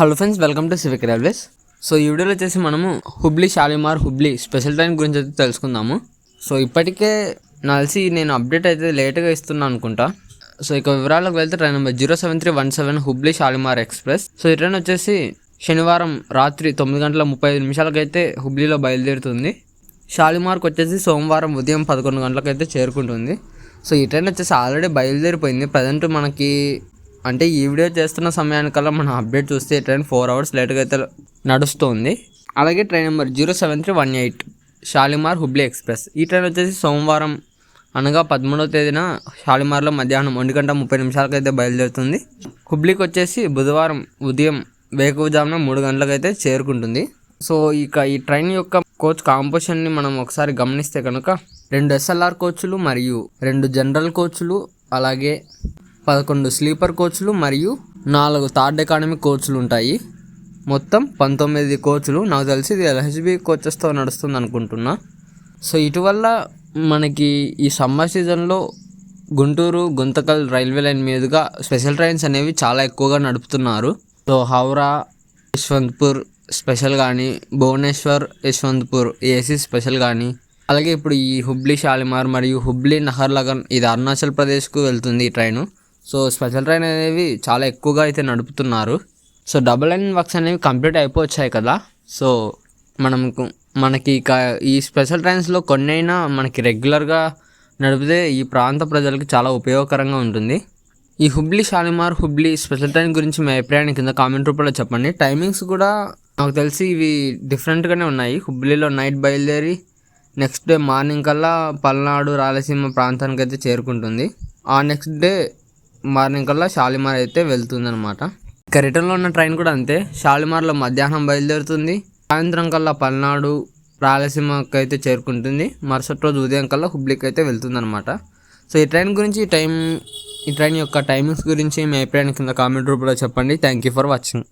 Hello friends welcome to civic railways so ఈ వీడియోలో వచ్చేసి మనము హుబ్లీ షాలిమార్ హుబ్లీ స్పెషల్ ట్రైన్ గురించి అయితే తెలుసుకుందాము. సో ఇప్పటికే నలిసి నేను అప్డేట్ అయితే లేట్గా ఇస్తున్నాను అనుకుంటా. సో ఇక వివరాలకు వెళ్తే train number zero seven three one seven Hubli Shalimar express so ఈ ట్రైన్ వచ్చేసి శనివారం రాత్రి తొమ్మిది గంటల ముప్పై ఐదు నిమిషాలకైతే హుబ్లీలో బయలుదేరుతుంది. షాలిమార్కి వచ్చేసి సోమవారం ఉదయం పదకొండు గంటలకైతే చేరుకుంటుంది. సో ఈ ట్రైన్ వచ్చేసి ఆల్రెడీ బయలుదేరిపోయింది. ప్రజెంట్ మనకి అంటే ఈ వీడియో చేస్తున్న సమయానికల్లా మనం అప్డేట్ చూస్తే ట్రైన్ ఫోర్ అవర్స్ లేట్గా అయితే నడుస్తుంది. అలాగే train number zero seven three one eight Shalimar Hubli express. ఈ ట్రైన్ వచ్చేసి సోమవారం అనగా పదమూడవ తేదీన షాలిమార్లో మధ్యాహ్నం ఒంటి గంట ముప్పై నిమిషాలకైతే బయలుదేరుతుంది. హుబ్లీకి వచ్చేసి బుధవారం ఉదయం వేకువజామున మూడు గంటలకైతే చేరుకుంటుంది. సో ఇక ఈ ట్రైన్ యొక్క కోచ్ కాంపోజిషన్ని మనం ఒకసారి గమనిస్తే కనుక రెండు ఎస్ఎల్ఆర్ కోచ్లు మరియు రెండు జనరల్ కోచ్లు అలాగే పదకొండు స్లీపర్ కోచ్లు మరియు నాలుగు థర్డ్ ఎకానమీ కోచ్లు ఉంటాయి. మొత్తం పంతొమ్మిది కోచ్లు. నాకు తెలిసి ఇది ఎల్హెచ్బి కోచెస్తో నడుస్తుంది అనుకుంటున్నా. సో ఇటువల్ల మనకి ఈ సమ్మర్ సీజన్లో గుంటూరు గుంతకల్ రైల్వే లైన్ మీదుగా స్పెషల్ ట్రైన్స్ అనేవి చాలా ఎక్కువగా నడుపుతున్నారు. సో హౌరా యశ్వంత్పూర్ స్పెషల్ కానీ భువనేశ్వర్ యశ్వంత్పూర్ ఏసీ స్పెషల్ కానీ అలాగే ఇప్పుడు ఈ హుబ్లీ షాలిమార్ మరియు హుబ్లీ నహర్లగన్ ఇది అరుణాచల్ ప్రదేశ్కు వెళ్తుంది ఈ ట్రైను. సో స్పెషల్ ట్రైన్ అనేవి చాలా ఎక్కువగా అయితే నడుపుతున్నారు. సో డబుల్ లైన్ వర్క్స్ అనేవి కంప్లీట్ అయిపోవచ్చాయి కదా. సో మనకు మనకి ఇక ఈ స్పెషల్ ట్రైన్స్లో కొన్ని అయినా మనకి రెగ్యులర్గా నడిపితే ఈ ప్రాంత ప్రజలకు చాలా ఉపయోగకరంగా ఉంటుంది. ఈ హుబ్లీ షాలిమార్ హుబ్లీ స్పెషల్ ట్రైన్ గురించి మీ అభిప్రాయాన్ని కింద కామెంట్ రూపంలో చెప్పండి. టైమింగ్స్ కూడా నాకు తెలిసి ఇవి డిఫరెంట్గానే ఉన్నాయి. హుబ్లీలో నైట్ బయలుదేరి నెక్స్ట్ డే మార్నింగ్ కల్లా పల్నాడు రాయలసీమ ప్రాంతానికి అయితే చేరుకుంటుంది. ఆ నెక్స్ట్ డే మార్నింగ్ కల్లా షాలిమార్ అయితే వెళ్తుందనమాట ఇక రిటర్న్లో ఉన్న ట్రైన్ కూడా అంతే. షాలిమార్లో మధ్యాహ్నం బయలుదేరుతుంది. సాయంత్రం కల్లా పల్నాడు రాయలసీమకి అయితే చేరుకుంటుంది. మరుసటి రోజు ఉదయం కల్లా హుబ్లీకి అయితే వెళ్తుందనమాట సో ఈ ట్రైన్ గురించి టైం ఈ ట్రైన్ యొక్క టైమింగ్స్ గురించి మీ అభిప్రాయాన్ని కింద కామెంట్ రూపంలో చెప్పండి. Thank you for watching.